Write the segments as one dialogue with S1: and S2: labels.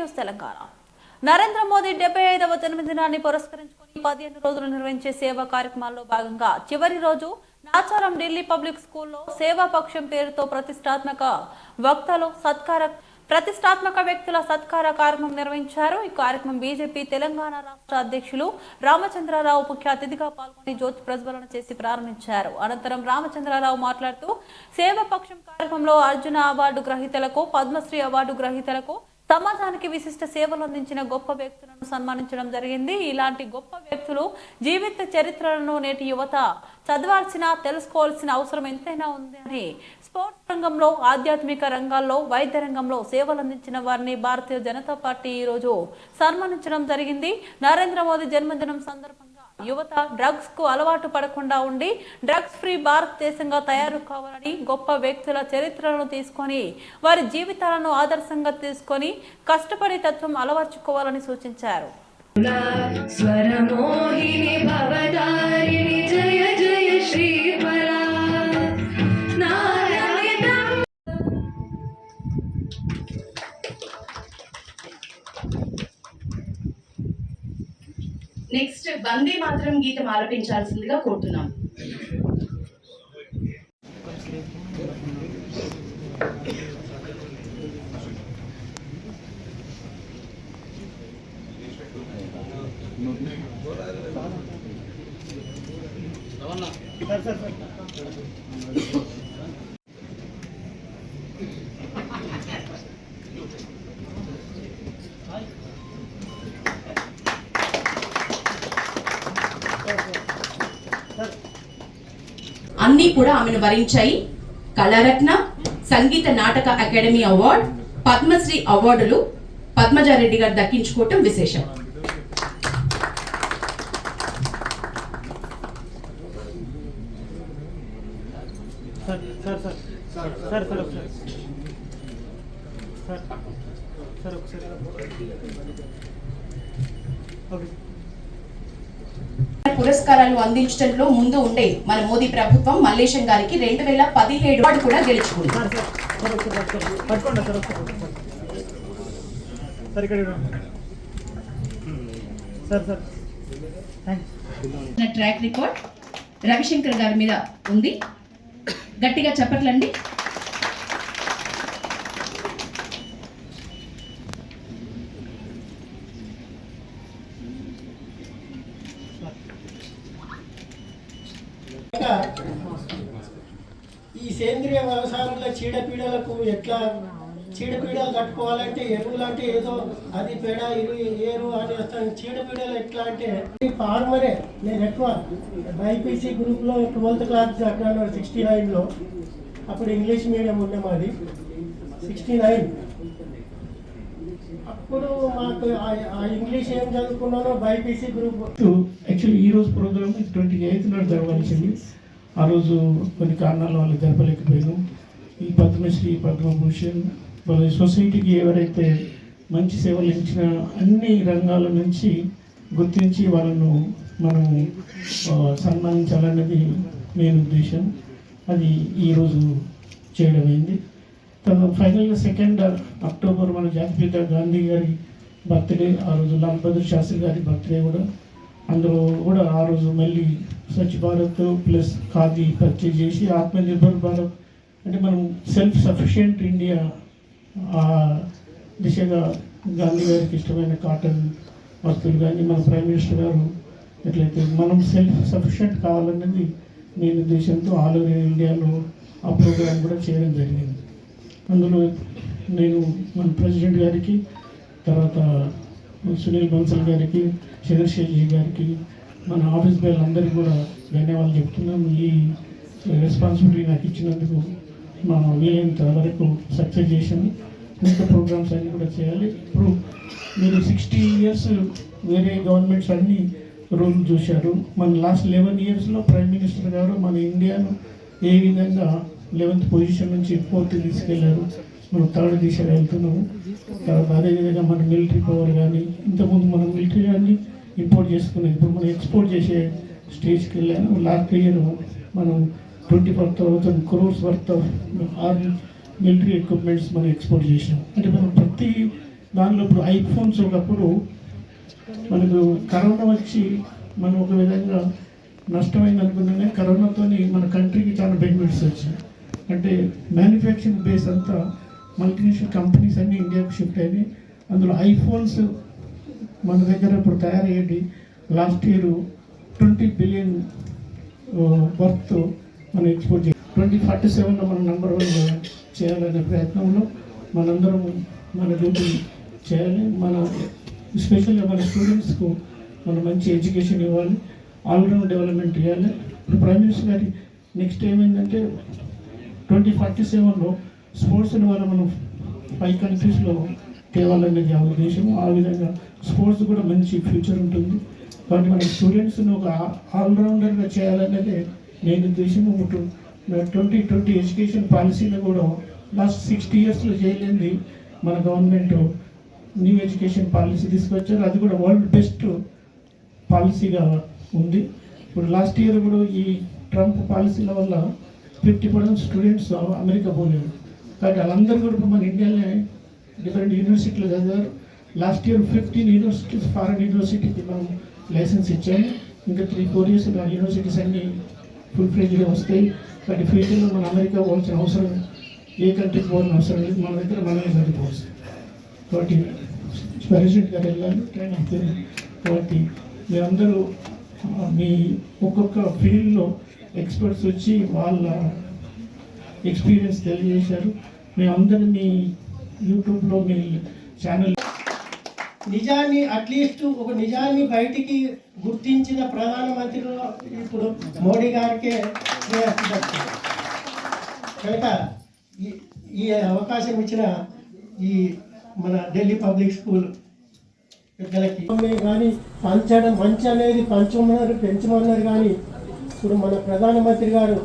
S1: News Telangana. Narendra Modi డెబ్బై ఐదవ జన్మదినాన్ని పురస్కరించుకుని పదిహేను రోజులు నిర్వహించే సేవా కార్యక్రమాల్లో భాగంగా చివరి రోజు నాచారం ఢిల్లీ పబ్లిక్ స్కూల్లో సేవా పక్షం పేరుతో ప్రతిష్టాత్మక వక్తలు సత్కార ప్రతిష్టాత్మక వ్యక్తుల సత్కార కార్యక్రమం నిర్వహించారు. ఈ కార్యక్రమం బీజేపీ తెలంగాణ రాష్ట్ర అధ్యక్షులు రామచంద్రరావు ముఖ్య అతిథిగా పాల్గొని జ్యోతి ప్రజ్వలన చేసి ప్రారంభించారు. అనంతరం రామచంద్రరావు మాట్లాడుతూ సేవా పక్షం కార్యక్రమంలో అర్జున అవార్డు గ్రహీతలకు పద్మశ్రీ అవార్డు గ్రహీతలకు సమాజానికి విశిష్ట సేవలు అందించిన గొప్ప వ్యక్తులను సన్మానించడం జరిగింది. ఇలాంటి గొప్ప వ్యక్తులు జీవిత చరిత్రలను నేటి యువత చదవాల్సిన తెలుసుకోవాల్సిన అవసరం ఎంతైనా ఉంది అని స్పోర్ట్స్ రంగంలో ఆధ్యాత్మిక రంగాల్లో వైద్య రంగంలో సేవలు అందించిన వారిని భారతీయ జనతా పార్టీ ఈ రోజు సన్మానించడం జరిగింది. నరేంద్ర మోదీ జన్మదినం సందర్భంగా యువత డ్రగ్స్కు అలవాటు పడకుండా ఉండి డ్రగ్స్ ఫ్రీ భారతదేశంగా తయారు కావాలని గొప్ప వ్యక్తుల చరిత్రలను తీసుకొని వారి జీవితాలను ఆదర్శంగా తీసుకొని కష్టపడే తత్వం అలవర్చుకోవాలని సూచించారు.
S2: స్వరమోహిని భవదారిణి
S3: నెక్స్ట్ వందే మాత్రం గీతం ఆలపించాల్సిందిగా కోరుతున్నాం. అన్నీ కూడా ఆమెను వరించాయి. కళారత్న సంగీత నాటక అకాడమీ అవార్డ్ పద్మశ్రీ అవార్డులు పద్మజారెడ్డి గారు దక్కించుకోవటం విశేషం.
S4: Sir sir sir sir sir sir ఒకసారి సార్ సార్ ఒకసారి ఓకే
S3: పురస్కారాలు అందించడంలో ముందు ఉండే మన మోదీ ప్రభుత్వం మల్లేశం గారికి రెండు వేల పదిహేడు వాడు కూడా గెలుచుకుంది. ట్రాక్ రికార్డ్ రవిశంకర్ గారి మీద ఉంది. గట్టిగా చెప్పట్లండి
S5: ఇంకా ఈ సేంద్రియ వ్యవసాయంలో చీడపీడలకు ఎట్లా చీడపీడలు కట్టుకోవాలంటే ఎరువులు అంటే ఏదో అది పేడ ఇరు ఏరు అని వస్తాను చీడపీడలు ఎట్లా అంటే ఫార్మరే నేను ఎక్కువ బైపీసీ గ్రూప్లో ట్వెల్త్ క్లాస్ చదివాను సిక్స్టీ నైన్లో. అప్పుడు ఇంగ్లీష్ మీడియం ఉండే మాది. Sixty nine. అప్పుడు మాకు ఆ- ఆ ఇంగ్లీష్ ఏం చదువుకున్నానో బైపీసీ గ్రూప్.
S6: యాక్చువల్లీ ఈ రోజు ప్రోగ్రామ్ ట్వంటీ ఎయిత్ నాడు జరగవలసింది. ఆ రోజు కొన్ని కారణాల వల్ల జరపలేకపోయాను. ఈ పద్మశ్రీ పద్మభూషణ్ వాళ్ళ సొసైటీకి ఎవరైతే మంచి సేవలు ఇచ్చిన అన్ని రంగాల నుంచి గుర్తించి వాళ్ళను మనం సన్మానించాలన్నది మెయిన్ ఉద్దేశం. అది ఈరోజు చేయడమైంది. అయింది తర్వాత ఫైనల్గా సెకండ్ అక్టోబర్ మన జాతిపిత గాంధీ గారి బర్త్డే ఆ రోజు లాల్ బహదూర్ శాస్త్రి గారి బర్త్డే కూడా. అందులో కూడా ఆ రోజు మళ్ళీ స్వచ్ఛ భారత్ ప్లస్ ఖాదీ పర్చేజ్ చేసి ఆత్మనిర్భర్ భారత్ అంటే మనం సెల్ఫ్ సఫిషియెంట్ ఇండియా ఆ దిశగా గాంధీ గారికి ఇష్టమైన కాటన్ వస్తువులు కానీ మన ప్రైమ్ మినిస్టర్ గారు ఎట్లయితే మనం సెల్ఫ్ సఫిషియెంట్ కావాలన్నది నేను ఉద్దేశంతో ఆల్ ఓవర్ ఇండియాలో ఆ ప్రోగ్రామ్ కూడా చేయడం జరిగింది. అందులో నేను మన ప్రెసిడెంట్ గారికి తర్వాత సునీల్ బన్సల్ గారికి చంద్రశేఖర్ గారికి మన ఆఫీస్ బాయ్ అందరికీ కూడా ధన్యవాదాలు చెప్తున్నాం ఈ రెస్పాన్సిబిలిటీ నాకు ఇచ్చినందుకు మనం వీలైనంత వరకు సక్సెస్ చేశాను. మిగతా ప్రోగ్రామ్స్ అన్నీ కూడా చేయాలి. ఇప్పుడు మీరు సిక్స్టీ ఇయర్స్ వేరే గవర్నమెంట్స్ అన్నీ రూల్ చూశారు. మన లాస్ట్ లెవెన్ ఇయర్స్లో ప్రైమ్ మినిస్టర్ గారు మన ఇండియాను ఏ విధంగా లెవెన్త్ పొజిషన్ నుంచి ఫోర్త్ తీసుకెళ్ళారు. మనం థర్డ్ దిశగా వెళ్తున్నాము. తర్వాత అదేవిధంగా మన మిలిటరీ పవర్ కానీ ఇంతకుముందు మనం మిలిటరీ కానీ ఇంపోర్ట్ చేసుకున్నాం ఇప్పుడు మనం ఎక్స్పోర్ట్ చేసే స్టేజ్కి వెళ్ళాము. లాస్ట్ ఇయర్ మనం twenty five thousand crores worth of army military equipments మనం ఎక్స్పోర్ట్ చేసాం అంటే మనం ప్రతి దానిలో ఇప్పుడు ఐఫోన్స్ ఒకప్పుడు మనకు కరోనా వచ్చి మనం ఒక విధంగా నష్టమైంది అనుకున్నానే కరోనాతోని మన కంట్రీకి చాలా బెనిఫిట్స్ వచ్చాయి అంటే మ్యానుఫ్యాక్చరింగ్ బేస్ అంతా మల్టీనేషనల్ కంపెనీస్ అన్నీ ఇండియాకు షిఫ్ట్ అయినాయి. అందులో ఐఫోన్స్ మన దగ్గర ఇప్పుడు తయారయ్యేది last year twenty billion worth మనం ఎక్స్పోర్ట్ చేయాలి. ట్వంటీ ఫార్టీ సెవెన్లో మనం నెంబర్ వన్ చేయాలనే ప్రయత్నంలో మనందరం మన డ్యూటీ చేయాలి. మన ఎస్పెషల్గా మన స్టూడెంట్స్కు మనం మంచి ఎడ్యుకేషన్ ఇవ్వాలి. ఆల్రౌండ్ డెవలప్మెంట్ ఇవ్వాలి ఇప్పుడు ప్రైమ్ మినిస్టర్ గారి నెక్స్ట్ ఏమైందంటే ట్వంటీ ఫార్టీ సెవెన్లో స్పోర్ట్స్ని వల్ల మనం ఫైవ్ కంట్రీస్లో తేవాలనేది ఆ ఉద్దేశం ఆ విధంగా స్పోర్ట్స్ కూడా మంచి ఫ్యూచర్ ఉంటుంది. కాబట్టి మన స్టూడెంట్స్ని ఒక ఆల్రౌండర్గా చేయాలనేదే నేను దేశంలో ఉంటూ ట్వంటీ ట్వంటీ ఎడ్యుకేషన్ పాలసీలో కూడా లాస్ట్ సిక్స్టీ ఇయర్స్లో చేయలేంది మన గవర్నమెంట్. న్యూ ఎడ్యుకేషన్ పాలసీ తీసుకొచ్చారు. అది కూడా వరల్డ్ బెస్ట్ పాలసీగా ఉంది. ఇప్పుడు లాస్ట్ ఇయర్ కూడా ఈ ట్రంప్ పాలసీల వల్ల ఫిఫ్టీ పర్సెంట్ స్టూడెంట్స్ అమెరికా పోలేరు కాబట్టి వాళ్ళందరూ కూడా మన ఇండియాలోనే డిఫరెంట్ యూనివర్సిటీలు చదివారు. Last year fifteen universities foreign యూనివర్సిటీకి మనం లైసెన్స్ ఇచ్చాము. ఇంకా త్రీ ఫోర్ ఇయర్స్ యూనివర్సిటీస్ అన్ని ఫుల్ ఫ్లెజ్గా వస్తాయి. కాబట్టి ఫ్యూచర్లో మన అమెరికా పోవాల్సిన అవసరం. ఏ కంట్రీకి పోవాల్సిన అవసరం లేదు. మన దగ్గర మనమే సరిపోవచ్చు కాబట్టి ప్రెసిడెంట్ గారు వెళ్ళాలి. ట్రైన్ అవుతుంది కాబట్టి మీరందరూ మీ ఒక్కొక్క ఫీల్డ్లో ఎక్స్పర్ట్స్ వచ్చి వాళ్ళ ఎక్స్పీరియన్స్ తెలియజేశారు. మేమందరం మీ యూట్యూబ్లో మీ ఛానల్
S5: నిజాన్ని అట్లీస్ట్ ఒక నిజాన్ని బయటికి గుర్తించిన ప్రధానమంత్రిలో ఇప్పుడు మోడీ గారికే కనుక ఈ ఈ అవకాశం ఇచ్చిన ఈ మన ఢిల్లీ పబ్లిక్ స్కూల్ పెద్దలకి కానీ పంచడం మంచి అనేది పంచమన్నారు పెంచమన్నారు కానీ ఇప్పుడు మన ప్రధానమంత్రి గారు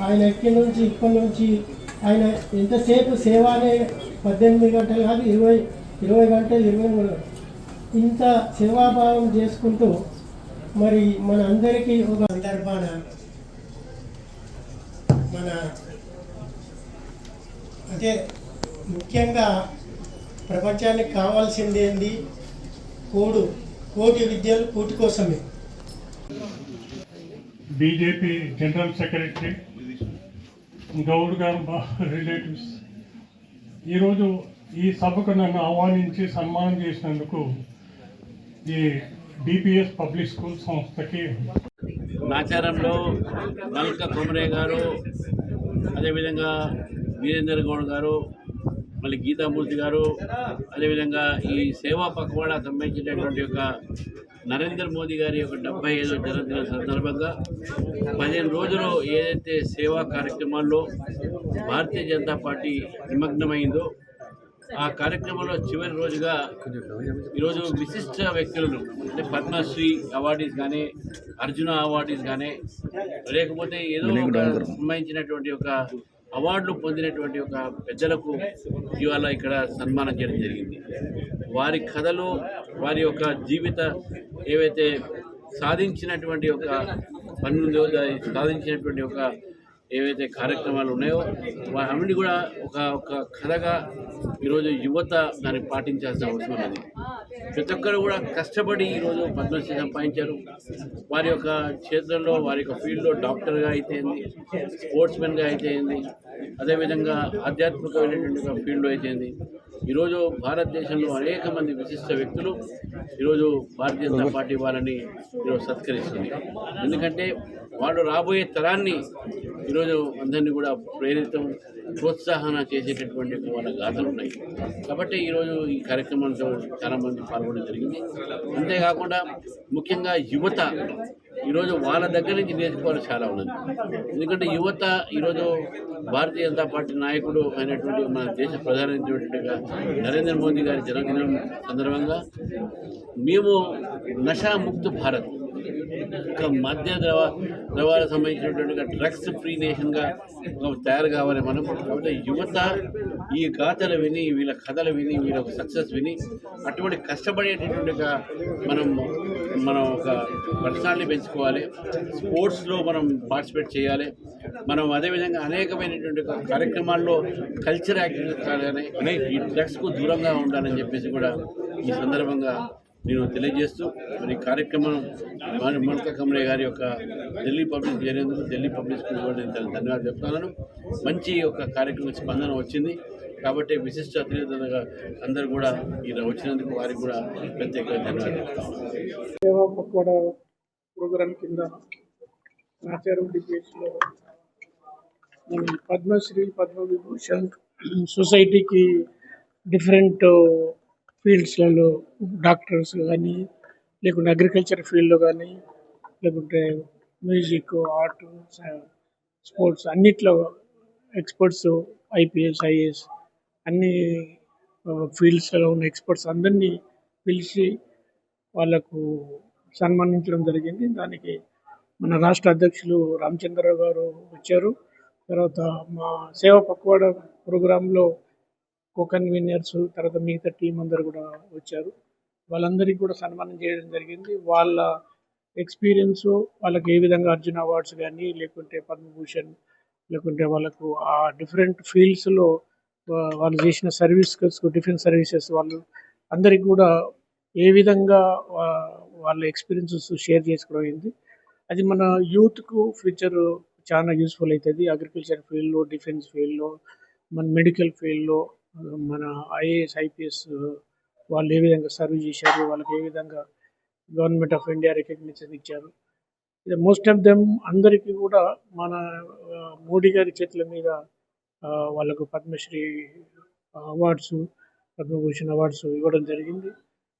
S5: ఆయన ఎక్కడి నుంచి ఇక్కడి నుంచి ఆయన ఎంతసేపు సేవ అనే పద్దెనిమిది గంటలు కాదు ఇరవై ఇరవై గంటలు ఇరవై మూడు ఇంత సేవాభావం చేసుకుంటూ మరి మన అందరికీ ఒక సందర్భాన మన అంటే ముఖ్యంగా ప్రపంచానికి కావాల్సింది ఏంది? కోడు కోటి విద్యలు కోటి కోసమే.
S7: బీజేపీ జనరల్ సెక్రటరీ గౌడ్ గారు రిలేటివ్స్. ఈరోజు ఈ సభకు నన్ను ఆహ్వానించి సన్మానం చేసినందుకు ఈ డిపిఎస్ పబ్లిక్ స్కూల్ సంస్థకి
S8: నాచారంలో నల్క కొమరే గారు అదేవిధంగా వీరేందర్ గౌడ్ గారు మళ్ళీ గీతామూర్తి గారు అదేవిధంగా ఈ సేవా పక్వాడా సంబంధించినటువంటి యొక్క నరేంద్ర మోదీ గారి యొక్క డెబ్బై ఐదో జన్మదిన సందర్భంగా పదిహేను రోజులు ఏదైతే సేవా కార్యక్రమాల్లో భారతీయ జనతా పార్టీ నిమగ్నమైందో ఆ కార్యక్రమంలో చివరి రోజుగా ఈరోజు విశిష్ట వ్యక్తులను అంటే పద్మశ్రీ అవార్డీస్ కానీ అర్జున అవార్డీస్ కానీ లేకపోతే ఏదో సంబంధించినటువంటి ఒక అవార్డులు పొందినటువంటి ఒక పెద్దలకు ఇవాళ ఇక్కడ సన్మానం చేయడం జరిగింది. వారి కథలు వారి యొక్క జీవిత ఏవైతే సాధించినటువంటి ఒక పన్ను సాధించినటువంటి ఒక ఏవైతే కార్యక్రమాలు ఉన్నాయో వాటన్నిటి కూడా ఒక ఒక కథగా ఈరోజు యువత దాన్ని పాటించాల్సిన అవసరం ఉన్నది. ప్రతి ఒక్కరు కూడా కష్టపడి ఈరోజు పద్మశ్రీ సంపాదించారు. వారి యొక్క క్షేత్రంలో వారి యొక్క ఫీల్డ్లో డాక్టర్గా అయితేంది స్పోర్ట్స్మెన్గా అయితేంది అదేవిధంగా ఆధ్యాత్మికమైనటువంటి ఫీల్డ్లో అయితేంది ఈరోజు భారతదేశంలో అనేక మంది విశిష్ట వ్యక్తులు ఈరోజు భారతీయ జనతా పార్టీ వారిని ఈరోజు సత్కరిస్తుంది. ఎందుకంటే వాళ్ళు రాబోయే తరాన్ని ఈరోజు అందరినీ కూడా ప్రేరితం ప్రోత్సాహన చేసేటటువంటి వాళ్ళ గాథలు ఉన్నాయి. కాబట్టి ఈరోజు ఈ కార్యక్రమంలో చాలామంది పాల్గొనడం జరిగింది. అంతేకాకుండా ముఖ్యంగా యువత ఈరోజు వాళ్ళ దగ్గర నుంచి నేర్చుకోవాలి చాలా ఉన్నది. ఎందుకంటే యువత ఈరోజు భారతీయ జనతా పార్టీ నాయకుడు అయినటువంటి మన దేశ ప్రధానమైనటువంటిగా నరేంద్ర మోదీ గారి జన్మదినం సందర్భంగా మేము నషా ముక్త భారత్ మధ్య ద్రవ ద్రవాలకు సంబంధించినటువంటి డ్రగ్స్ ఫ్రీ నేషన్గా తయారు కావాలి మనం కాబట్టి యువత ఈ గాథలు విని వీళ్ళ కథలు విని వీళ్ళ సక్సెస్ విని అటువంటి కష్టపడేటటువంటి మనం మనం ఒక పర్సనాలిటీ పెంచుకోవాలి. స్పోర్ట్స్లో మనం పార్టిసిపేట్ చేయాలి. మనం అదేవిధంగా అనేకమైనటువంటి కార్యక్రమాల్లో కల్చర్ యాక్టివిటీస్ కానీ ఈ డ్రగ్స్కు దూరంగా ఉండాలని చెప్పేసి కూడా ఈ సందర్భంగా నేను తెలియజేస్తూ మరి కార్యక్రమం మమతా కమరే గారి యొక్క ఢిల్లీ పబ్లిక్ చేరేందుకు ఢిల్లీ పబ్లిక్ స్కూల్ కూడా ధన్యవాదాలు చెప్తున్నాను. మంచి ఒక కార్యక్రమం స్పందన వచ్చింది. కాబట్టి విశిష్ట అతిథులుగా అందరూ కూడా ఇలా వచ్చినందుకు వారికి కూడా ప్రత్యేకంగా ధన్యవాదాలు చెప్తాను
S9: ప్రోగ్రాం కింద నాచారం డిబేట్స్లో పద్మశ్రీ పద్మవిభూషణ్ సొసైటీకి డిఫరెంట్ ఫీల్డ్స్లలో డాక్టర్స్ కానీ లేకుంటే అగ్రికల్చర్ ఫీల్డ్లో కానీ లేకుంటే మ్యూజిక్ ఆర్ట్ స్పోర్ట్స్ అన్నిట్లో ఎక్స్పర్ట్స్ ఐపీఎస్ ఐఏఎస్ అన్ని ఫీల్డ్స్లో ఉన్న ఎక్స్పర్ట్స్ అందరినీ పిలిచి వాళ్ళకు సన్మానించడం జరిగింది. దానికి మన రాష్ట్ర అధ్యక్షులు రామచంద్రరావు గారు వచ్చారు. తర్వాత మా సేవ పక్వాడ ప్రోగ్రాంలో కో కన్వీనర్స్ తర్వాత మిగతా టీం అందరు కూడా వచ్చారు. వాళ్ళందరికీ కూడా సన్మానం చేయడం జరిగింది. వాళ్ళ ఎక్స్పీరియన్స్ వాళ్ళకి ఏ విధంగా అర్జున అవార్డ్స్ కానీ లేకుంటే పద్మభూషణ్ లేకుంటే వాళ్ళకు ఆ డిఫరెంట్ ఫీల్డ్స్లో వాళ్ళు చేసిన సర్వీసెస్ డిఫరెంట్ సర్వీసెస్ వాళ్ళు అందరికి కూడా ఏ విధంగా వాళ్ళ ఎక్స్పీరియన్సెస్ షేర్ చేసుకోవడం అయింది. అది మన యూత్కు ఫ్యూచర్ చాలా యూస్ఫుల్ అవుతుంది. అగ్రికల్చర్ ఫీల్డ్లో డిఫెన్స్ ఫీల్డ్లో మన మెడికల్ ఫీల్డ్లో మన ఐఏఎస్ ఐపీఎస్ వాళ్ళు ఏ విధంగా సర్వ్ చేశారు వాళ్ళకి ఏ విధంగా గవర్నమెంట్ ఆఫ్ ఇండియా రికగ్నిషన్ ఇచ్చారు. మోస్ట్ ఆఫ్ దెమ్ అందరికీ కూడా మన మోడీ గారి చేతుల మీద వాళ్ళకు పద్మశ్రీ అవార్డ్స్ పద్మభూషణ్ అవార్డ్స్ ఇవ్వడం జరిగింది.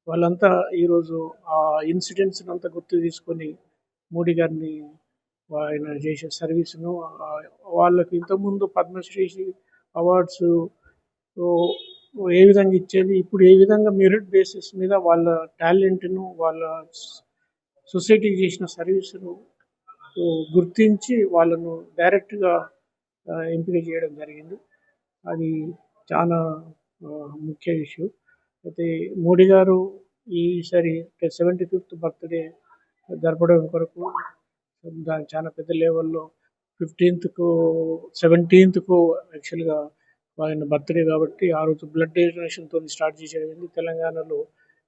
S9: వాళ్ళంతా ఈరోజు ఆ ఇన్సిడెంట్స్ అంతా గుర్తు తీసుకొని మోడీ గారిని ఆయన చేసే సర్వీస్ను వాళ్ళకి ఇంతకుముందు పద్మశ్రీ అవార్డ్స్ ఏ విధంగా ఇచ్చేది? ఇప్పుడు ఏ విధంగా మెరిట్ బేసిస్ మీద వాళ్ళ టాలెంట్ను వాళ్ళ సొసైటీకి చేసిన సర్వీస్ను గుర్తించి వాళ్ళను డైరెక్ట్గా ఎంపిక చేయడం జరిగింది. అది చాలా ముఖ్య ఇష్యూ అయితే మోడీ గారు ఈసారి సెవెంటీ ఫిఫ్త్ బర్త్డే జరపడం కొరకు దాని చాలా పెద్ద లెవెల్లో ఫిఫ్టీన్త్కు సెవెంటీన్త్కు యాక్చువల్గా ఆయన బర్త్డే కాబట్టి ఆ రోజు బ్లడ్ డొనేషన్తో స్టార్ట్ చేసేది తెలంగాణలో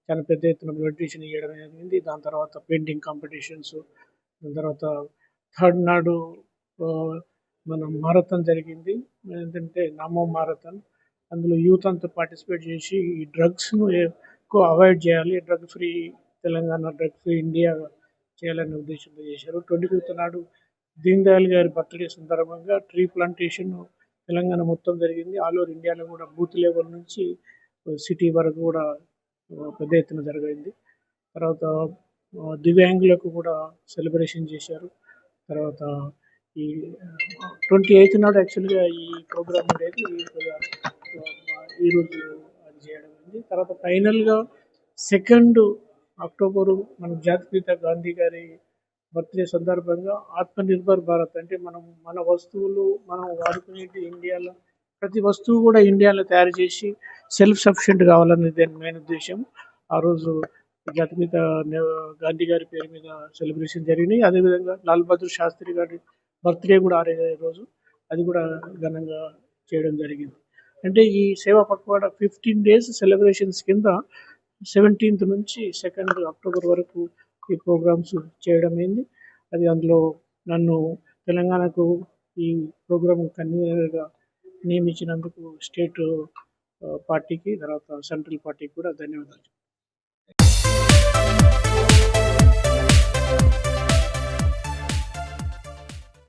S9: చాలా పెద్ద ఎత్తున బ్లడ్ డొనేషన్ ఇవ్వడం జరిగింది. దాని తర్వాత పెయింటింగ్ కాంపిటీషన్స్ దాని తర్వాత థర్డ్ నాడు మనం మన మారథాన్ జరిగింది. ఏంటంటే నామో మారథాన్. అందులో యూత్ అంతా పార్టిసిపేట్ చేసి ఈ డ్రగ్స్ను ఎక్కువ అవాయిడ్ చేయాలి. Drug free Telangana drug free India చేయాలనే ఉద్దేశంతో చేశారు. ట్వంటీ ఫిఫ్త్ నాడు దీన్ దయాళ్ గారి బర్త్డే సందర్భంగా ట్రీ ప్లాంటేషన్ తెలంగాణ మొత్తం జరిగింది. ఆల్ ఓవర్ ఇండియాలో కూడా బూత్ లెవెల్ నుంచి సిటీ వరకు కూడా పెద్ద ఎత్తున జరిగింది. తర్వాత దివ్యాంగులకు కూడా సెలబ్రేషన్ చేశారు. తర్వాత ఈ ట్వంటీ ఎయిత్ నాడు యాక్చువల్గా ఈ ప్రోగ్రామ్ అనేది ఈరోజు అది చేయడం ఉంది తర్వాత ఫైనల్గా సెకండ్ అక్టోబరు మన జాతిపిత గాంధీ గారి బర్త్డే సందర్భంగా ఆత్మనిర్భర్ భారత్ అంటే మనం మన వస్తువులు మనం వాడుకునేది ఇండియాలో ప్రతి వస్తువు కూడా ఇండియాలో తయారు చేసి సెల్ఫ్ సఫిషియెంట్ కావాలనేది దాని మెయిన్ ఉద్దేశం. ఆ రోజు గత మీద గాంధీ గారి పేరు మీద సెలబ్రేషన్ జరిగినాయి. అదేవిధంగా లాల్ బహదూర్ శాస్త్రి గారి బర్త్డే కూడా ఆ రోజు అది కూడా ఘనంగా చేయడం జరిగింది. అంటే ఈ Seva Pakhwada fifteen days celebrations కింద సెవెంటీన్త్ నుంచి సెకండ్ అక్టోబర్ వరకు ఈ ప్రోగ్రామ్స్ చేయడం అయింది అది అందులో నన్ను తెలంగాణకు ఈ ప్రోగ్రామ్ కన్వీనర్గా నియమించినందుకు స్టేట్ పార్టీకి తర్వాత సెంట్రల్ పార్టీకి కూడా ధన్యవాదాలు